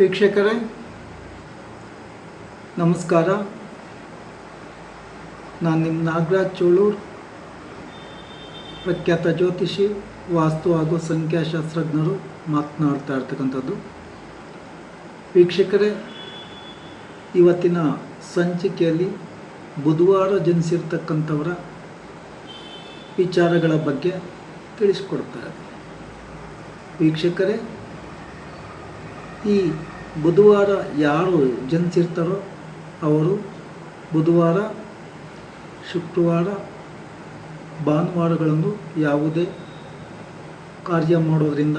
ವೀಕ್ಷಕರೇ, ನಮಸ್ಕಾರ. ನಾನು ನಿಮ್ಮ ನಾಗರಾಜ್ ಚೋಳೂರ್, ಪ್ರಖ್ಯಾತ ಜ್ಯೋತಿಷಿ, ವಾಸ್ತು ಹಾಗೂ ಸಂಖ್ಯಾಶಾಸ್ತ್ರಜ್ಞರು ಮಾತನಾಡ್ತಾ ಇರ್ತಕ್ಕಂಥದ್ದು. ವೀಕ್ಷಕರೇ, ಇವತ್ತಿನ ಸಂಚಿಕೆಯಲ್ಲಿ ಬುಧವಾರ ಜನಿಸಿರ್ತಕ್ಕಂಥವರ ವಿಚಾರಗಳ ಬಗ್ಗೆ ತಿಳಿಸ್ಕೊಡ್ತಾರೆ ವೀಕ್ಷಕರೇ ಈ ಬುಧವಾರ ಯಾರು ಜನಿಸಿರ್ತಾರೋ ಅವರು ಬುಧವಾರ, ಶುಕ್ರವಾರ, ಭಾನುವಾರಗಳನ್ನು ಯಾವುದೇ ಕಾರ್ಯ ಮಾಡೋದರಿಂದ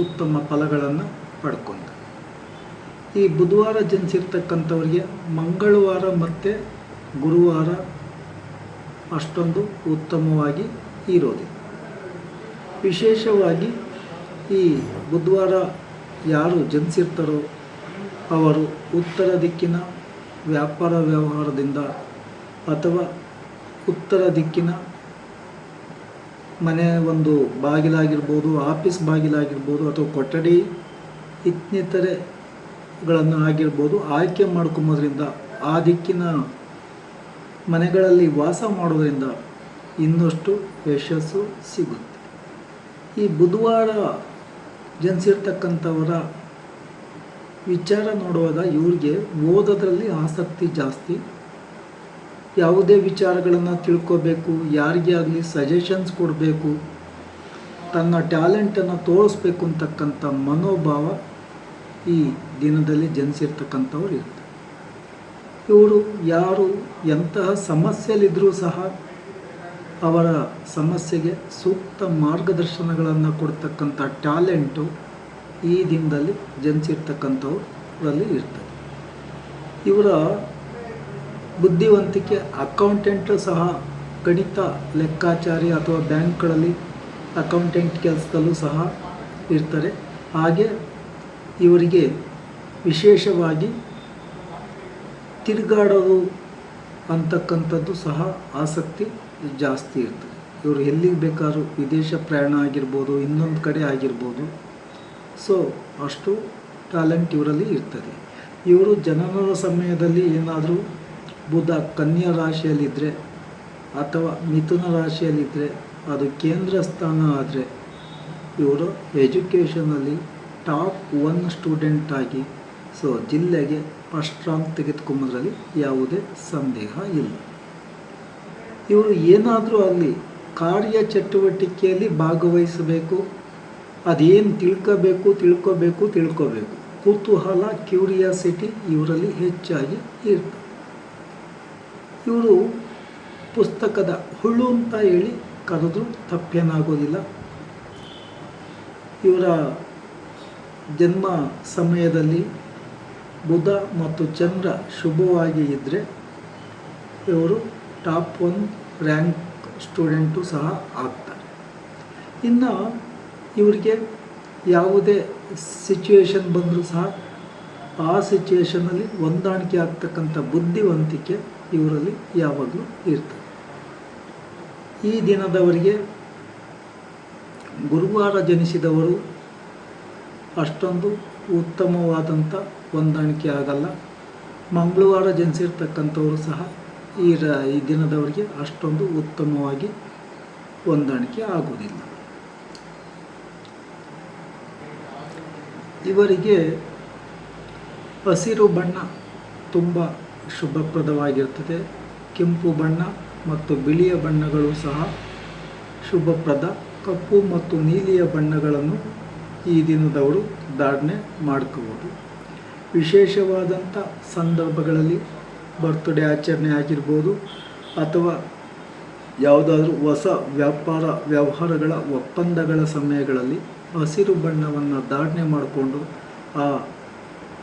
ಉತ್ತಮ ಫಲಗಳನ್ನು ಪಡ್ಕೊಂತ ಈ ಬುಧವಾರ ಜನಿಸಿರ್ತಕ್ಕಂಥವ್ರಿಗೆ ಮಂಗಳವಾರ ಮತ್ತು ಗುರುವಾರ ಅಷ್ಟೊಂದು ಉತ್ತಮವಾಗಿ ಇರೋದಿಲ್ಲ. ವಿಶೇಷವಾಗಿ ಈ ಬುಧವಾರ ಯಾರು ಜನಿಸಿರ್ತಾರೋ ಅವರು ಉತ್ತರ ದಿಕ್ಕಿನ ವ್ಯಾಪಾರ ವ್ಯವಹಾರದಿಂದ ಅಥವಾ ಉತ್ತರ ದಿಕ್ಕಿನ ಮನೆ ಒಂದು ಬಾಗಿಲಾಗಿರ್ಬೋದು, ಆಫೀಸ್ ಬಾಗಿಲಾಗಿರ್ಬೋದು ಅಥವಾ ಕೊಠಡಿ ಇನ್ನಿತರೆಗಳನ್ನು ಆಗಿರ್ಬೋದು, ಆಯ್ಕೆ ಮಾಡ್ಕೊಂಬೋದ್ರಿಂದ ಆ ದಿಕ್ಕಿನ ಮನೆಗಳಲ್ಲಿ ವಾಸ ಮಾಡೋದರಿಂದ ಇನ್ನಷ್ಟು ಯಶಸ್ಸು ಸಿಗುತ್ತೆ. ಈ ಬುಧವಾರ ಜನಿಸಿರ್ತಕ್ಕಂಥವರ ವಿಚಾರ ನೋಡುವಾಗ ಇವ್ರಿಗೆ ಓದೋದ್ರಲ್ಲಿ ಆಸಕ್ತಿ ಜಾಸ್ತಿ. ಯಾವುದೇ ವಿಚಾರಗಳನ್ನು ತಿಳ್ಕೋಬೇಕು, ಯಾರಿಗೆ ಆಗಲಿ ಸಜೆಷನ್ಸ್ ಕೊಡಬೇಕು, ತನ್ನ ಟ್ಯಾಲೆಂಟನ್ನು ತೋರಿಸ್ಬೇಕು ಅಂತಕ್ಕಂಥ ಮನೋಭಾವ ಈ ದಿನದಲ್ಲಿ ಜನಿಸಿರ್ತಕ್ಕಂಥವ್ರು ಇರ್ತಾರೆ ಇವರು ಯಾರು, ಎಂತಹ ಸಮಸ್ಯೆಯಲ್ಲಿದ್ದರೂ ಸಹ ಅವರ ಸಮಸ್ಯೆಗೆ ಸೂಕ್ತ ಮಾರ್ಗದರ್ಶನಗಳನ್ನು ಕೊಡ್ತಕ್ಕಂಥ ಟ್ಯಾಲೆಂಟು ಈ ದಿನದಲ್ಲಿ ಜನಿಸಿರ್ತಕ್ಕಂಥವ್ರಲ್ಲಿ ಇರ್ತದೆ. ಇವರ ಬುದ್ಧಿವಂತಿಕೆ ಅಕೌಂಟೆಂಟ್ ಸಹ ಗಣಿತ ಲೆಕ್ಕಾಚಾರಿ ಅಥವಾ ಬ್ಯಾಂಕ್ಗಳಲ್ಲಿ ಅಕೌಂಟೆಂಟ್ ಕೆಲಸದಲ್ಲೂ ಸಹ ಇರ್ತಾರೆ ಹಾಗೆ ಇವರಿಗೆ ವಿಶೇಷವಾಗಿ ತಿರುಗಾಡೋದು ಅಂತಕ್ಕಂಥದ್ದು ಸಹ ಆಸಕ್ತಿ ಜಾಸ್ತಿ ಇರ್ತದೆ. ಇವರು ಎಲ್ಲಿಗೆ ಬೇಕಾದ್ರೂ ವಿದೇಶ ಪ್ರಯಾಣ ಆಗಿರ್ಬೋದು, ಇನ್ನೊಂದು ಕಡೆ ಆಗಿರ್ಬೋದು. ಸೊ ಅಷ್ಟು ಟ್ಯಾಲೆಂಟ್ ಇವರಲ್ಲಿ ಇರ್ತದೆ. ಇವರು ಜನನದ ಸಮಯದಲ್ಲಿ ಏನಾದರೂ ಬುಧ ಕನ್ಯಾ ರಾಶಿಯಲ್ಲಿದ್ದರೆ ಅಥವಾ ಮಿಥುನ ರಾಶಿಯಲ್ಲಿದ್ದರೆ ಅದು ಕೇಂದ್ರ ಸ್ಥಾನ ಆದರೆ, ಇವರು ಎಜುಕೇಷನಲ್ಲಿ ಟಾಪ್ ಒನ್ ಸ್ಟೂಡೆಂಟ್ ಆಗಿ ಸೊ ಜಿಲ್ಲೆಗೆ ಫಸ್ಟ್ ರಾಂಕ್ ತೆಗೆದುಕೊಂಬುದರಲ್ಲಿ ಯಾವುದೇ ಸಂದೇಹ ಇಲ್ಲ. ಇವರು ಏನಾದರೂ ಅಲ್ಲಿ ಕಾರ್ಯ ಚಟುವಟಿಕೆಯಲ್ಲಿ ಭಾಗವಹಿಸಬೇಕು, ಅದೇನು ತಿಳ್ಕೋಬೇಕು ತಿಳ್ಕೋಬೇಕು ತಿಳ್ಕೋಬೇಕು. ಕುತೂಹಲ, ಕ್ಯೂರಿಯಾಸಿಟಿ ಇವರಲ್ಲಿ ಹೆಚ್ಚಾಗಿ ಇರ್ತದೆ ಇವರು ಪುಸ್ತಕದ ಹುಳು ಅಂತ ಹೇಳಿ ಕರೆದ್ರೂ, ತಪ್ಪೇನಾಗೋದಿಲ್ಲ. ಇವರ ಜನ್ಮ ಸಮಯದಲ್ಲಿ ಬುಧ ಮತ್ತು ಚಂದ್ರ ಶುಭವಾಗಿ ಇದ್ದರೆ ಇವರು ಟಾಪ್ ಒನ್ ರ್ಯಾಂಕ್ ಸ್ಟೂಡೆಂಟು ಸಹ ಆಗ್ತಾರೆ. ಇನ್ನು ಇವರಿಗೆ ಯಾವುದೇ ಸಿಚುವೇಶನ್ ಬಂದರೂ ಸಹ ಆ ಸಿಚುವೇಷನಲ್ಲಿ ಹೊಂದಾಣಿಕೆ ಆಗ್ತಕ್ಕಂಥ ಬುದ್ಧಿವಂತಿಕೆ ಇವರಲ್ಲಿ ಯಾವಾಗಲೂ ಇರ್ತದೆ. ಈ ದಿನದವರಿಗೆ ಗುರುವಾರ ಜನಿಸಿದವರು ಅಷ್ಟೊಂದು ಉತ್ತಮವಾದಂಥ ಹೊಂದಾಣಿಕೆ ಆಗಲ್ಲ. ಮಂಗಳವಾರ ಜನಿಸಿರ್ತಕ್ಕಂಥವರು ಸಹ ಈ ರ, ಈ ದಿನದವರಿಗೆ ಅಷ್ಟೊಂದು ಉತ್ತಮವಾಗಿ ಹೊಂದಾಣಿಕೆ ಆಗುವುದಿಲ್ಲ. ಇವರಿಗೆ ಹಸಿರು ಬಣ್ಣ ತುಂಬ ಶುಭಪ್ರದವಾಗಿರ್ತದೆ ಕೆಂಪು ಬಣ್ಣ ಮತ್ತು ಬಿಳಿಯ ಬಣ್ಣಗಳು ಸಹ ಶುಭಪ್ರದ. ಕಪ್ಪು ಮತ್ತು ನೀಲಿಯ ಬಣ್ಣಗಳನ್ನು ಈ ದಿನದವರು ಧಾರಣೆ ಮಾಡ್ಕೋಬೋದು ವಿಶೇಷವಾದಂಥ ಸಂದರ್ಭಗಳಲ್ಲಿ ಬರ್ತ್ಡೇ ಆಚರಣೆ ಆಗಿರ್ಬೋದು ಅಥವಾ ಯಾವುದಾದ್ರೂ ಹೊಸ ವ್ಯಾಪಾರ ವ್ಯವಹಾರಗಳ ಒಪ್ಪಂದಗಳ ಸಮಯಗಳಲ್ಲಿ ಹಸಿರು ಬಣ್ಣವನ್ನು ಧಾರಣೆ ಮಾಡಿಕೊಂಡು ಆ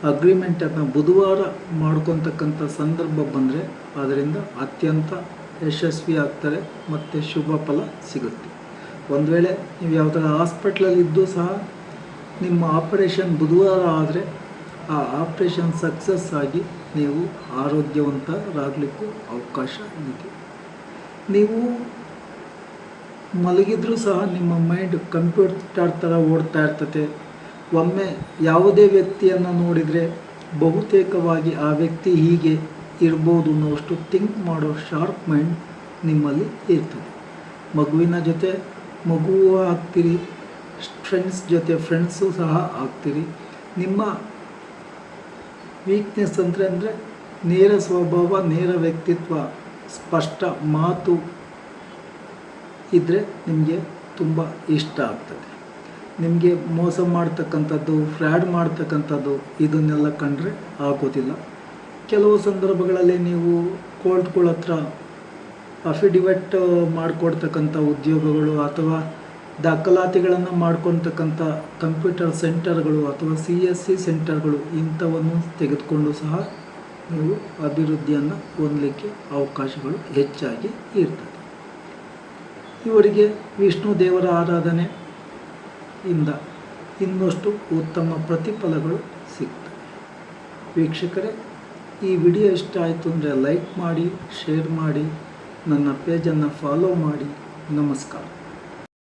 ಅಗ್ರಿಮೆಂಟನ್ನು ಬುಧವಾರ ಮಾಡ್ಕೊತಕ್ಕಂಥ ಸಂದರ್ಭ ಬಂದರೆ ಅದರಿಂದ ಅತ್ಯಂತ ಯಶಸ್ವಿ ಆಗ್ತಾರೆ ಮತ್ತು ಶುಭ ಫಲ ಸಿಗುತ್ತೆ. ಒಂದು ವೇಳೆ ನೀವು ಯಾವುದಾರ ಹಾಸ್ಪಿಟ್ಲಲ್ಲಿದ್ದು ಸಹ ನಿಮ್ಮ ಆಪರೇಷನ್ ಬುಧವಾರ ಆದರೆ ಆ ಆಪ್ರೇಷನ್ ಸಕ್ಸಸ್ ಆಗಿ ನೀವು ಆರೋಗ್ಯವಂತರಾಗಲಿಕ್ಕೂ ಅವಕಾಶ ಇದೆ ನೀವು ಮಲಗಿದ್ರೂ ಸಹ ನಿಮ್ಮ ಮೈಂಡ್ ಕಂಪ್ಯೂಟರ್ ಥರ ಓಡ್ತಾ ಇರ್ತದೆ. ಒಮ್ಮೆ ಯಾವುದೇ ವ್ಯಕ್ತಿಯನ್ನು ನೋಡಿದರೆ ಬಹುತೇಕವಾಗಿ ಆ ವ್ಯಕ್ತಿ ಹೀಗೆ ಇರ್ಬೋದು ಅನ್ನೋಷ್ಟು ಥಿಂಕ್ ಮಾಡೋ ಶಾರ್ಪ್ ಮೈಂಡ್ ನಿಮ್ಮಲ್ಲಿ ಇರ್ತದೆ. ಮಗುವಿನ ಜೊತೆ ಮಗುವು ಆಗ್ತೀರಿ, ಫ್ರೆಂಡ್ಸ್ ಜೊತೆ ಫ್ರೆಂಡ್ಸು ಸಹ ಆಗ್ತೀರಿ. ನಿಮ್ಮ ವೀಕ್ನೆಸ್ ಅಂದರೆ ಅಂದರೆ ನೇರ ಸ್ವಭಾವ, ನೇರ ವ್ಯಕ್ತಿತ್ವ, ಸ್ಪಷ್ಟ ಮಾತು ಇದ್ದರೆ ನಿಮಗೆ ತುಂಬ ಇಷ್ಟ ಆಗ್ತದೆ. ನಿಮಗೆ ಮೋಸ ಮಾಡ್ತಕ್ಕಂಥದ್ದು, ಫ್ರಾಡ್ ಮಾಡ್ತಕ್ಕಂಥದ್ದು ಇದನ್ನೆಲ್ಲ ಕಂಡ್ರೆ ಆಗೋದಿಲ್ಲ. ಕೆಲವು ಸಂದರ್ಭಗಳಲ್ಲಿ ನೀವು ಕೋರ್ಟ್ಗಳ ಹತ್ರ ಅಫಿಡಿವಿಟ್ ಮಾಡಿಕೊಡ್ತಕ್ಕಂಥ ಉದ್ಯೋಗಗಳು ಅಥವಾ ದಾಖಲಾತಿಗಳನ್ನು ಮಾಡ್ಕೊತಕ್ಕಂಥ ಕಂಪ್ಯೂಟರ್ ಸೆಂಟರ್ಗಳು ಅಥವಾ ಸಿ ಎಸ್ ಸಿ ಸೆಂಟರ್ಗಳು ಇಂಥವನ್ನು ತೆಗೆದುಕೊಂಡು ಸಹ ನೀವು ಅಭಿವೃದ್ಧಿಯನ್ನು ಹೊಂದಲಿಕ್ಕೆ ಅವಕಾಶಗಳು ಹೆಚ್ಚಾಗಿ ಇರ್ತದೆ. ಇವರಿಗೆ ವಿಷ್ಣು ದೇವರ ಆರಾಧನೆ ಇಂದ ಇನ್ನಷ್ಟು ಉತ್ತಮ ಪ್ರತಿಫಲಗಳು ಸಿಗ್ತವೆ. ವೀಕ್ಷಕರೇ, ಈ ವಿಡಿಯೋ ಇಷ್ಟ ಆಯಿತು ಅಂದರೆ ಲೈಕ್ ಮಾಡಿ, ಶೇರ್ ಮಾಡಿ, ನನ್ನ ಪೇಜನ್ನು ಫಾಲೋ ಮಾಡಿ. ನಮಸ್ಕಾರ.